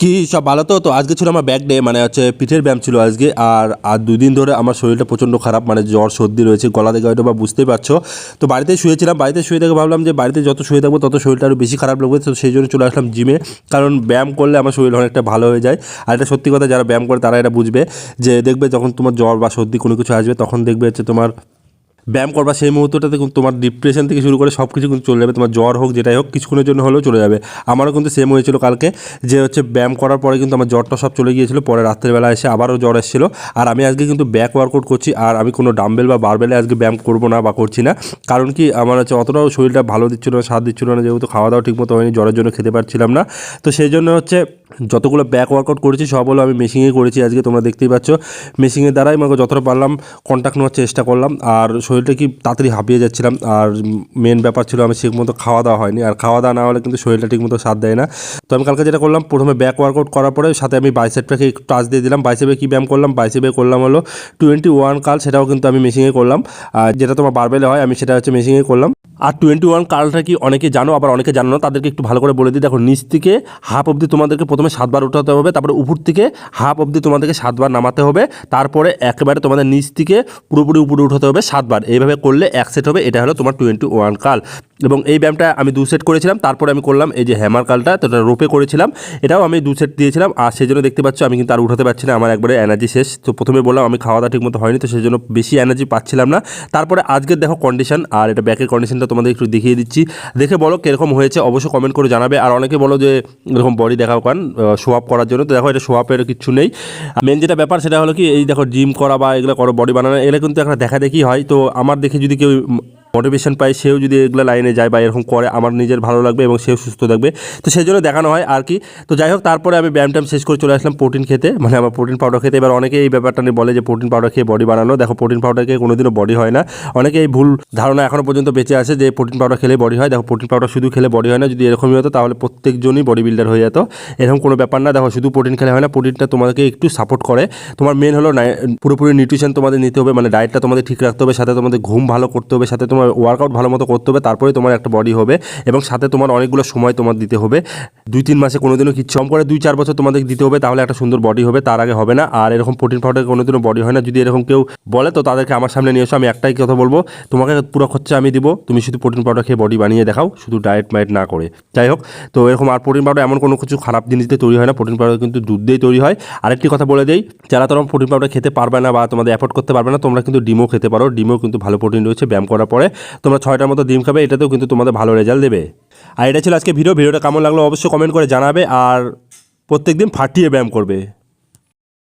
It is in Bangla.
কি সব ভালো তো? তো আজকে ছিল আমার ব্যাক ডে মানে হচ্ছে পিঠের ব্যায়াম ছিল আজকে। আর আর দুই দিন ধরে আমার শরীরটা প্রচণ্ড খারাপ মানে জ্বর, সর্দি রয়েছে, গলা থেকে হয়তো বা বুঝতেই পারছ। তো বাড়িতে শুয়েছিলাম, বাড়িতে শুয়ে থেকে ভাবলাম যে বাড়িতে যত শুয়ে থাকব তত শরীরটা আরও বেশি খারাপ লাগবে, তো সেই জন্য চলে আসলাম জিমে কারণ ব্যায়াম করলে আমার শরীর অনেকটা ভালো হয়ে যায়। আর এটা সত্যি কথা, যারা ব্যায়াম করে তারা এটা বুঝবে, যে দেখবে যখন তোমার জ্বর বা সর্দি কোনো কিছু আসবে, তখন দেখবে হচ্ছে তোমার ব্যায়াম করবা সেই মুহূর্তটাতে কিন্তু তোমার ডিপ্রেশন থেকে শুরু করে সব কিছু কিন্তু চলে যাবে। তোমার জ্বর হোক, যেটাই হোক, কিছুক্ষণের জন্য হলেও চলে যাবে। আমারও কিন্তু সেম হয়েছিল কালকে, যে হচ্ছে ব্যায়াম করার পরে কিন্তু আমার জ্বরটা সব চলে গিয়েছিল। পরে রাত্রেবেলা এসে আবারও জ্বর এসেছিল। আর আমি আজকে কিন্তু ব্যাক ওয়ার্কআউট করছি, আর আমি কোনো ডাম্বেল বা বারবেলে আজকে ব্যায়াম করব না বা করছি না। কারণ কি, আমার হচ্ছে অতটাও শরীরটা ভালো দিচ্ছিল না স্বাদ দিচ্ছিল না, যেহেতু খাওয়া দাওয়া ঠিকমতো হয়নি, জ্বরের জন্য খেতে পারছিলাম না। তো সেই জন্য হচ্ছে যতগুলো ব্যাক ওয়ার্কআউট করেছি সব হলো আমি মেশিনে করেছি আজকে, তোমরা দেখতেই পাচ্ছ। মেশিনের দ্বারাই আমাকে যতটা পারলাম কন্ট্যাক্ট নেওয়ার চেষ্টা করলাম। আর শরীরটা কি তাড়াতাড়ি হাঁপিয়ে যাচ্ছিলাম। আর মেন ব্যাপার ছিল আমি ঠিকমতো খাওয়া দাওয়া হয়নি। আর খাওয়া দাওয়া না হলে কিন্তু শরীরটা ঠিকমতো সাথ দেয় না। তো আমি কালকে যেটা করলাম, প্রথমে ব্যাক ওয়ার্কআউট করার পরে সাথে আমি বাইসেপটাকে একটু টাচ দিয়ে দিলাম। বাইসেপে কী ব্যায়াম করলাম? বাইসেপে করলাম হলো টোয়েন্টি ওয়ান কাল সেটাও কিন্তু আমি মেশিনে করলাম। আর যেটা তোমার বারবেলে হয়, আমি সেটা হচ্ছে মেশিনে করলাম। আর টোয়েন্টি ওয়ান কালটা কি অনেকে জানো, আবার অনেকে জানো না, তাদেরকে একটু ভালো করে বলে দিই। দেখো, নিচ থেকে হাফ অবধি তোমাদেরকে প্রথমে সাতবার উঠাতে হবে, তারপরে উপর থেকে হাফ অবধি তোমাদেরকে সাতবার নামাতে হবে, তারপরে একেবারে তোমাদের নিচ থেকে পুরোপুরি উপরে উঠাতে হবে সাতবার। এইভাবে করলে এক সেট হবে, এটা হলো তোমার টোয়েন্টি ওয়ান কাল। এবং এই ব্যায়ামটা আমি দু সেট করেছিলাম, তারপরে আমি করলাম এই যে হ্যামার কালটা, তো এটা রোপে করেছিলাম, এটাও আমি দু সেট দিয়েছিলাম, আর সেই জন্য দেখতে পাচ্ছ আমি কিন্তু আর উঠাতে পারছি না, আমার একবারে এনার্জি শেষ। তো প্রথমে বললাম আমি খাওয়া দাওয়া ঠিকমতো হয়নি, তো সেই জন্য বেশি এনার্জি পাচ্ছিলাম না। তারপরে আজকের দেখো কন্ডিশন আর এটা ব্যাকের কন্ডিশনটা তোমাদের একটু দেখিয়ে দিচ্ছি। দেখে বলো কীরকম হয়েছে, অবশ্যই কমেন্ট করে জানাবে, আর অনেকে বলো যে এরকম বডি দেখাও কান আপ করার জন্য। তো দেখো এটা শো আপের কিছু নেই। মেন যেটা ব্যাপার সেটা হলো কি, এই দেখো জিম করা বা এগুলো করো বডি বানানো, এগুলো কিন্তু একটা দেখা দেখি হয়। তো আমার দেখে যদি কেউ মোটিভেশন পায়, সেও যদি এগুলো লাইনে যায় বা এরকম করে, আমার নিজের ভালো লাগবে এবং সেও সুস্থ থাকবে। তো সেই জন্য দেখানো হয় আর কি। তো যাই হোক, তারপরে আমি ব্যায়াম শেষ করে চলে আসলাম প্রোটিন খেতে। মানে আমার প্রোটিন পাউডার খেতে। এবার অনেকে এই ব্যাপারটা নিয়ে বলে যে প্রোটিন পাউডার খেয়ে বডি বানানো। দেখো প্রোটিন পাউডার খেয়ে কোনোদিনও বডি হয় না। অনেকে এই ভুল ধারণা এখনও পর্যন্ত বেঁচে আছে যে প্রোটিন পাউডার খেলে বডি হয়। দেখো প্রোটিন পাউডার শুধু খেলে বডি হয় না, যদি এরকমই হতো, তাহলে প্রত্যেকজনই বডি বিল্ডার হয়ে যেত। এরকম কোনো ব্যাপার না। দেখো, শুধু প্রোটিন খেলে হয় না প্রোটিনটা তোমাদেরকে একটু সাপোর্ট করে। তোমার মেন হলো পুরোপুরি নিউট্রিশন তোমাদের নিতে হবে। মানে ডায়েটটা তোমাদের ঠিক রাখতে হবে, সাথে তোমাদের ঘুম ভালো করতে হবে, সাথে তোমার ওয়ার্কআউট ভালো মতো করতে হবে, তারপরে তোমার একটা বডি হবে এবং সাথে তোমার অনেকগুলো সময় তোমার দিতে হবে। দুই তিন মাসে কোনোদিনও কিচ্ছু কম করে দুই চার বছর তোমাদের দিতে হবে, তাহলে একটা সুন্দর বডি হবে, তার আগে হবে না। আর এরকম প্রোটিন পাউডার কোনোদিনও বডি হয় না, যদি এরকম কেউ বলে, তো তাদেরকে আমার সামনে নিয়ে এসো, আমি একটাই কথা বলব, তোমাকে পুরো খরচা আমি দিব, তুমি শুধু প্রোটিন পাউডার খেয়ে বডি বানিয়ে দেখাও, শুধু ডায়েট মায়েট না করে। যাই হোক, তো এরকম আর প্রোটিন পাউডার এমন কোনো কিছু খারাপ জিনিস দিয়ে তৈরি হয় না প্রোটিন পাউডার কিন্তু দুধ দিয়েই তৈরি হয়। আরেকটি কথা বলে দিই, যারা তোমরা প্রোটিন পাউডার খেতে পারবে না বা তোমাদের অ্যাফোর্ড করতে পারবে না, তোমরা কিন্তু ডিমও খেতে পারো, ডিমও কিন্তু ভালো প্রোটিন রয়েছে, ব্যায়াম করার পরে। তোমরা ছয়টার মতো ডিম খাবে, এটাতেও কিন্তু তোমাদের ভালো রেজাল্ট দেবে। আর এটা ছিল আজকে ভিডিও ভিডিওটা কেমন লাগল অবশ্যই কমেন্ট করে জানাবে, আর প্রত্যেক দিন ফাটিয়ে ব্যায়াম করবে।